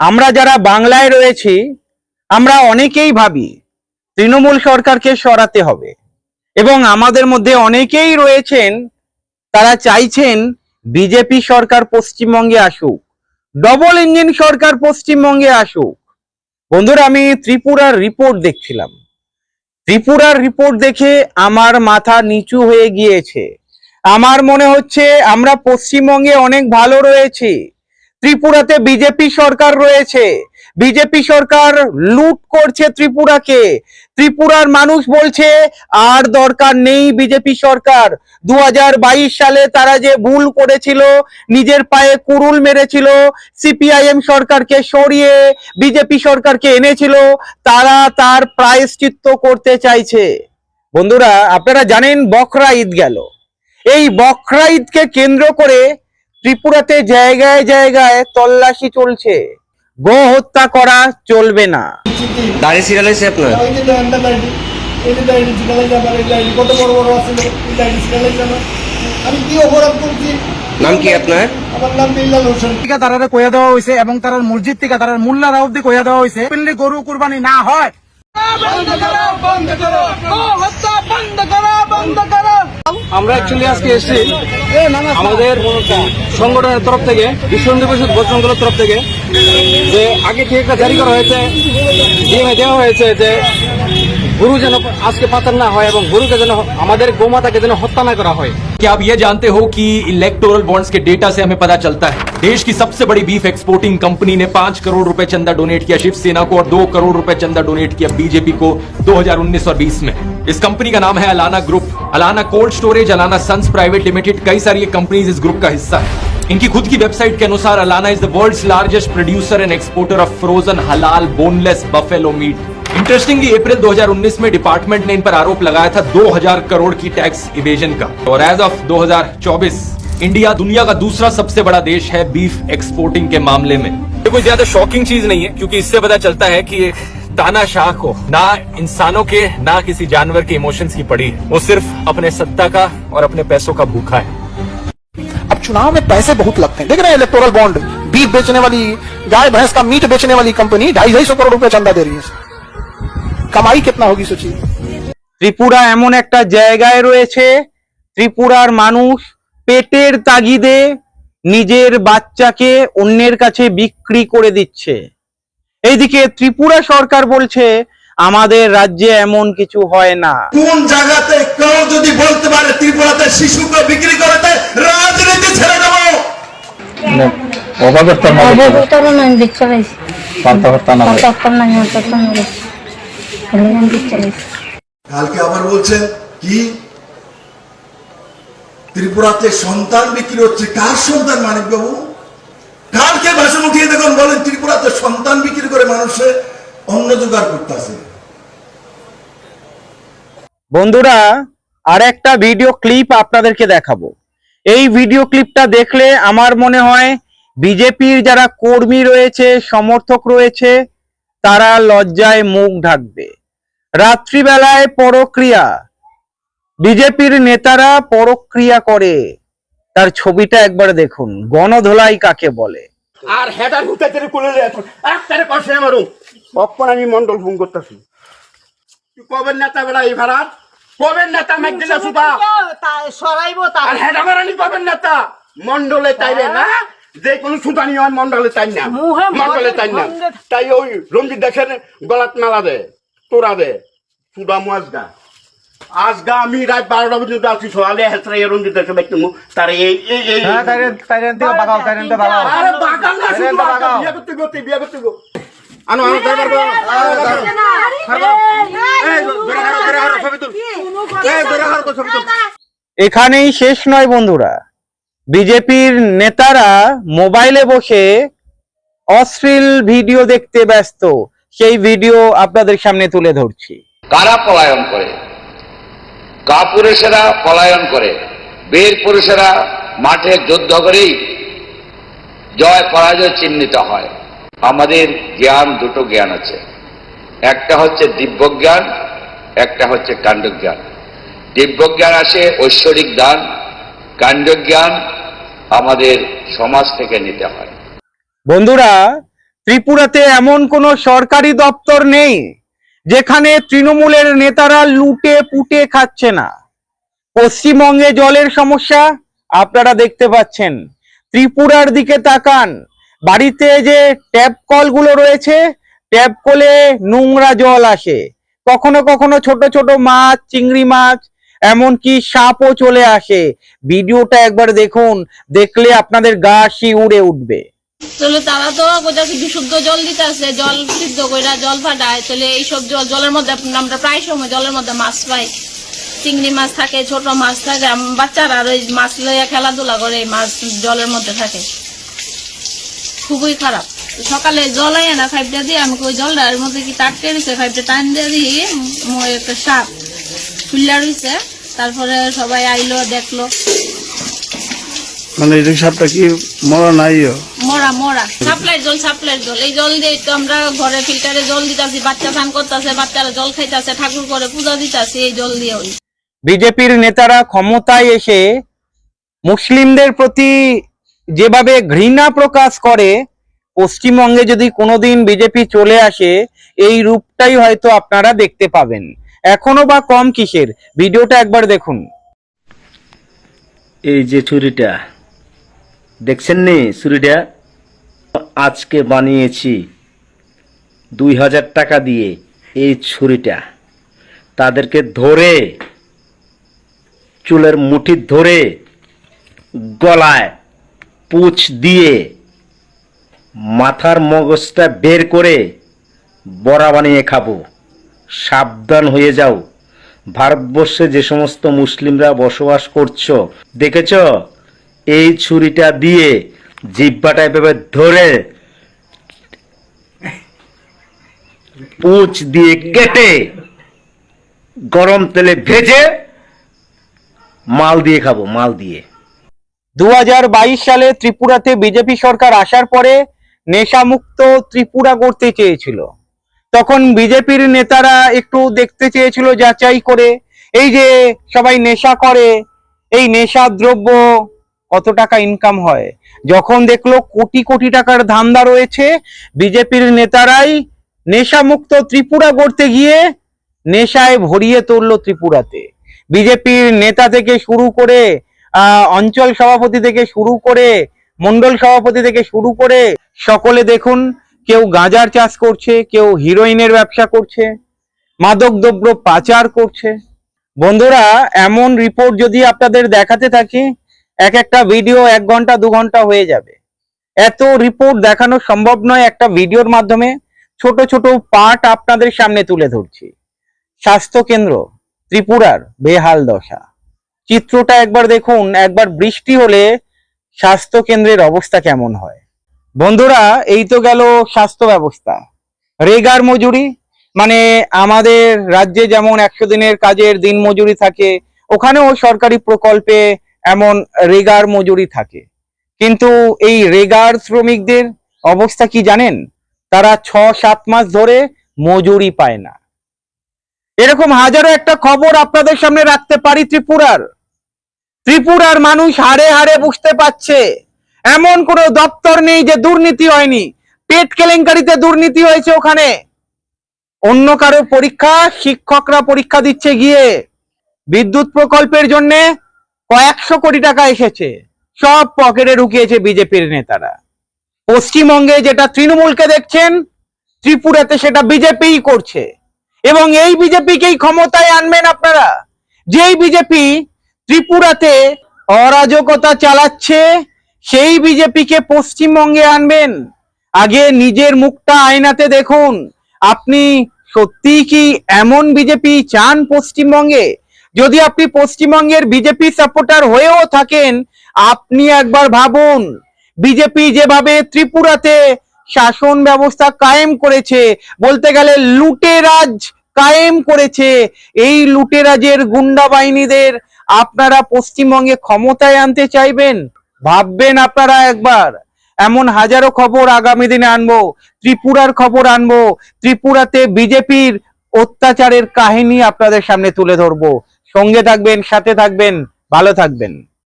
আমরা যারা বাংলায় রয়েছি, আমরা অনেকেই ভাবি তৃণমূল সরকারকে সরাতে হবে। এবং আমাদের মধ্যে অনেকেই রয়েছেন, তারা চাইছেন বিজেপি সরকার পশ্চিমবঙ্গে আসুক ডবল ইঞ্জিন সরকার পশ্চিমবঙ্গে আসুক। বন্ধুরা, আমি ত্রিপুরার রিপোর্ট দেখছিলাম। ত্রিপুরার রিপোর্ট দেখে আমার মাথা নিচু হয়ে গিয়েছে। আমার মনে হচ্ছে আমরা পশ্চিমবঙ্গে অনেক ভালো রয়েছি। ত্রিপুরাতে বিজেপি সরকার রয়েছে। বিজেপি সরকার লুট করছে ত্রিপুরাকে। ত্রিপুরার মানুষ বলছে, আর দরকার নেই বিজেপি সরকার। দুহাজার বাইশ সালে তারা যে ভুল করেছিল, নিজের পায়ে কুরুল মেরেছিল, সিপিআইএম সরকারকে সরিয়ে বিজেপি সরকারকে এনেছিল, তারা তার প্রায়শ্চিত্ত করতে চাইছে। বন্ধুরা, আপনারা জানেন বকরা ঈদ গেল। এই বকরা ঈদকে কেন্দ্র করে ত্রিপুরাতে জায়গায় জায়গায় তল্লাশি চলছে। গো হত্যা করা চলবে না। দাড়ি সিরিয়াল হয়েছে আপনার আমি কি অপরাধ করছি? নাম কি আপনার? আমার নাম বিল্লাল হোসেন। তারা কইয়া দেওয়া হয়েছে এবং তার মসজিদ থেকে তার মুল্লা অব্দি কইয়া দেওয়া হয়েছে গরু কুরবানি না হয় আমরা অ্যাকচুয়ালি আজকে এসেছি আমাদের সংগঠনের তরফ থেকে, বিশ্ব হিন্দু পরিষদ তরফ থেকে, যে আগে থেকে একটা জারি করা হয়েছে, ডিএমএ দেওয়া হয়েছে যে গুরু যেন আজকে পাচার না হয় এবং গুরুকে যেন আমাদের গোমাতাকে যেন হত্যা না করা হয় क्या आप ये जानते हो कि इलेक्टोरल बॉन्ड्स के डेटा से हमें पता चलता है देश की सबसे बड़ी बीफ एक्सपोर्टिंग कंपनी ने पांच करोड़ रुपए चंदा डोनेट किया शिवसेना को और दो करोड़ रुपए चंदा डोनेट किया बीजेपी को 2019 और 20 में इस कंपनी का नाम है Allana group Allana cold storage Allana sons private limited कई सारी ये कंपनीज इस ग्रुप का हिस्सा है इनकी खुद की वेबसाइट के अनुसार Allana is the world's largest producer and exporter of frozen halal boneless buffalo meat interestingly April 2019 में डिपार्टमेंट ने इन पर आरोप लगाया था 2000 करोड़ की टैक्स इवेजन का। और एज ऑफ़ 2024 इंडिया दुनिया का दूसरा सबसे बड़ा देश है बीफ एक्सपोर्टिंग के मामले में। ये कोई ज़्यादा शॉकिंग चीज़ नहीं है क्योंकि इससे पता चलता है कि तानाशाह को ना इंसानों के ना किसी जानवर के इमोशंस की पड़ी है। वो सिर्फ़ अपने सत्ता का और अपने पैसों का भूखा है। अब चुनाव में पैसे बहुत लगते हैं। देख रहे हैं इलेक्टोरल बॉन्ड बीफ बेचने वाली गाय भैंस का मीट बेचने वाली कंपनी ढाई ढाई सौ करोड़ रुपए चंदा दे रही है। कमाई कितना होगी सोचिए ত্রিপুরা এমন একটা জায়গায় রয়েছে ত্রিপুরার মানুষ পেটের তাগিদে নিজের বাচ্চাকে অন্যের কাছে বিক্রি করে দিচ্ছে এইদিকে ত্রিপুরা সরকার বলছে আমাদের রাজ্যে এমন কিছু হয় না কোন জায়গাতে কেউ যদি বলতে পারে ত্রিপুরাতে শিশুকে বিক্রি করে দেয় রাজনীতি ছেড়ে দেবো অবতরণ আমি দিক চালাইছি কতক্ষণ না কতক্ষণ আমি দিক চালাইছি কালকে আবার বলছেন, কি? ত্রিপুরাতে সন্তান বিক্রি হচ্ছে, কার সন্তান মানিক বাবু কালকে ভাষণ উঠিয়ে দেখুন, বলেন, ত্রিপুরাতে সন্তান বিক্রি করে মানুষে অন্ন জোগাড় করতেছে। বন্ধুরা আর একটা ভিডিও ক্লিপ আপনাদেরকে দেখাবো। এই ভিডিও ক্লিপটা দেখলে আমার মনে হয়, বিজেপির যারা কর্মী রয়েছে, সমর্থক রয়েছে তারা লজ্জায় মুখ ঢাকবে। রাত্রিবেলায় পরক্রিয়া। বিজেপির নেতারা পরক্রিয়া করে। তার ছবিটা একবার দেখুন গণধোলাই কাকে বলে? আর হেডার হুতে তেরে কুলে এখন একটারে পাশে মারু কখন আমি মন্ডল ফোন করতেছি। কবে নেতা বেড়া এই ভাড়ার? কবে নেতা মেঘ দিলে সুতা সরাইবো আর হেডা মারানি কবে নেতা? মন্ডলে তাইবে না? যে কোনো সুতানি হয় মন্ডলে তাই না? মন্ডলে তাই না? তাই ওই রঞ্জিত দেখেন গলাত মেলা দে তোরা দে। সুদা মুয়াজগা আজগা। আমি রাত বারোটা পর্যন্ত আছি সকালে হেতরা রঞ্জিত দেখে দেখতে তার এই এই এই আরে বাগান না শুধু বিয়ে করতে করতে বিয়ে করতে গো। আনো আনো ড্রাইভার গো এই ধরে হারো ধরে হারো ছবি তুল। এই ধরে হারো ছবি তুল। এখানেই শেষ নয় বন্ধুরা। বিজেপির নেতারা মোবাইলে বসে অশ্লীল ভিডিও দেখতে ব্যস্ত। সেই ভিডিও আপনাদের সামনে তুলে ধরছি। কারা পলায়ন করে? কা পুরুষেরা পলায়ন করে। বীর পুরুষেরা মাঠে যুদ্ধ করেই জয় পরাজয় চিহ্নিত হয়। আমাদের জ্ঞান দুটো জ্ঞান আছে। একটা হচ্ছে দিব্যজ্ঞান, একটা হচ্ছে কাণ্ডজ্ঞান। দিব্যজ্ঞান আসে ঐশ্বরিক দান কাণ্ডজ্ঞান আমাদের সমাজ থেকে নিতে হয়। বন্ধুরা, ত্রিপুরাতে এমন কোনো সরকারি দপ্তর নেই যেখানে তৃণমূলের নেতারা লুটে পুটে খাচ্ছে না। পশ্চিমবঙ্গে জলের সমস্যা, আপনারা দেখতে পাচ্ছেন। ত্রিপুরার দিকে তাকান, বাড়িতে যে ট্যাপ কলগুলো রয়েছে, ট্যাপ কলে নোংরা জল আসে। কখনো কখনো ছোট ছোট মাছ, চিংড়ি মাছ এমনকি সাপও চলে আসে। ভিডিওটা একবার দেখুন দেখলে আপনাদের গা শিউড়ে উঠবে। তারা তো জলের মধ্যে মাছ পাই। বাচ্চারা আর ওই মাছ লইয়া খেলাধুলা করে মাছ জলের মধ্যে থাকে। খুবই খারাপ। সকালে জল আয় না ফাইভটা দিয়ে আমি ওই জলটার মধ্যে কি টাটকে দিছে ফাইভটা টান দিয়ে দিই উম, একটা সাপ ফুল্লা রইছে। তারপরে সবাই আইলো দেখল। মানে এই সাপটা কি মরা নাই মরা মরা। সাপ্লাই জল সাপ্লাই জল। এই জল দিয়ে তো আমরা ঘরে ফিল্টারে জল দিতাছি বাচ্চা স্নান করতেছে বাচ্চারা জল খাইতাছে ঠাকুর করে পূজা দিতাছি এই জল দিয়ে ওই। বিজেপির নেতারা ক্ষমতায় এসে মুসলিমদের প্রতি যেভাবে ঘৃণা প্রকাশ করে পশ্চিমবঙ্গে যদি কোনোদিন বিজেপি চলে আসে এই রূপটাই হয়তো আপনারা দেখতে পাবেন। এখনও বা কম কিসের? ভিডিওটা একবার দেখুন। এই যে ছুরিটা, দেখছেন নি ছুরিটা? আজকে বানিয়েছি দুই হাজার টাকা দিয়ে এই ছুরিটা। তাদেরকে ধরে, চুলের মুঠি ধরে, গলায় পুছ দিয়ে, মাথার মগজটা বের করে বড়া বানিয়ে খাব। সাবধান হয়ে যাও। ভারতবর্ষে যে সমস্ত মুসলিমরা বসবাস করছ, দেখেছ? এই ছুরিটা দিয়ে জিব্বাটা এভাবে ধরে পুঁচ দিয়ে কেটে গরম তেলে ভেজে মাল দিয়ে খাব, মাল দিয়ে। দু হাজার বাইশ সালে ত্রিপুরাতে বিজেপি সরকার আসার পরে নেশামুক্ত ত্রিপুরা করতে চেয়েছিল। তখন বিজেপির নেতারা একটু দেখতে চেয়েছিল যাচাই করে, এই যে সবাই নেশা করে, এই নেশা দ্রব্য কত টাকা ইনকাম হয়? যখন দেখল কোটি কোটি টাকার ধান্দা রয়েছে, বিজেপির নেতারাই নেশামুক্ত ত্রিপুরা করতে গিয়ে নেশায় ভরিয়ে তুললো ত্রিপুরাতে। বিজেপির নেতা থেকে শুরু করে অঞ্চল সভাপতি থেকে শুরু করে মন্ডল সভাপতি থেকে শুরু করে, সকলে দেখুন কেউ গাঁজার চাষ করছে, কেউ হিরোইনের ব্যবসা করছে, মাদক দ্রব্য পাচার করছে। বন্ধুরা, এমন রিপোর্ট যদি আপনাদের দেখাতে থাকি, এক একটা ভিডিও এক ঘণ্টা, দু ঘণ্টা হয়ে যাবে। এত রিপোর্ট দেখানো সম্ভব নয় একটা ভিডিওর মাধ্যমে। ছোট ছোট পার্ট আপনাদের সামনে তুলে ধরছি। স্বাস্থ্য কেন্দ্র, ত্রিপুরার বেহাল দশা। চিত্রটা একবার দেখুন, একবার বৃষ্টি হলে স্বাস্থ্য কেন্দ্রের অবস্থা কেমন হয়? বন্ধুরা, এই তো গেল স্বাস্থ্য ব্যবস্থা। রেগার মজুরি মানে আমাদের রাজ্যে যেমন একশো দিনের কাজের দিন মজুরি থাকে, ওখানেও সরকারি প্রকল্পে এমন রেগার মজুরি থাকে। কিন্তু এই রেগার শ্রমিকদের অবস্থা কি জানেন? তারা ছ, সাত মাস ধরে মজুরি পায় না। এরকম হাজারো একটা খবর আপনাদের সামনে রাখতে পারি ত্রিপুরার। ত্রিপুরার মানুষ হারে হারে বুঝতে পারছে। এমন কোনো দপ্তর নেই যে দুর্নীতি হয়নি। পেট কেলেঙ্কারিতে দুর্নীতি হয়েছে ওখানে। অন্য কারও পরীক্ষা, শিক্ষকরা পরীক্ষা দিচ্ছে গিয়ে। বিদ্যুৎ প্রকল্পের জন্য কয়েকশো কোটি টাকা এসেছে। সব পকেটে ঢুকিয়েছে বিজেপির নেতারা। পশ্চিমবঙ্গে যেটা তৃণমূলকে দেখছেন, ত্রিপুরাতে সেটা বিজেপিই করছে। এবং এই বিজেপিকেই ক্ষমতায় আনবেন আপনারা। যেই বিজেপি ত্রিপুরাতে অরাজকতা চালাচ্ছে সেই বিজেপিকে পশ্চিমবঙ্গে আনবেন। আগে নিজের মুখটা আয়নাতে দেখুন। আপনি সত্যিই কি এমন বিজেপি চান পশ্চিমবঙ্গে? যদি আপনি পশ্চিমবঙ্গের বিজেপি সাপোর্টার হয়েও থাকেন, আপনি একবার ভাবুন, বিজেপি যেভাবে ত্রিপুরাতে শাসন ব্যবস্থা কায়েম করেছে, বলতে গেলে লুটেরাজ কায়েম করেছে, এই লুটেরাজের গুন্ডা বাহিনীদের আপনারা পশ্চিমবঙ্গে ক্ষমতায় আনতে চাইবেন? ভাববেন আপনারা একবার। এমন হাজারো খবর আগামী দিনে আনব, ত্রিপুরার খবর আনব, ত্রিপুরাতে বিজেপির অত্যাচারের কাহিনী আপনাদের সামনে তুলে ধরবো। সঙ্গে থাকবেন, সাথে থাকবেন, ভালো থাকবেন।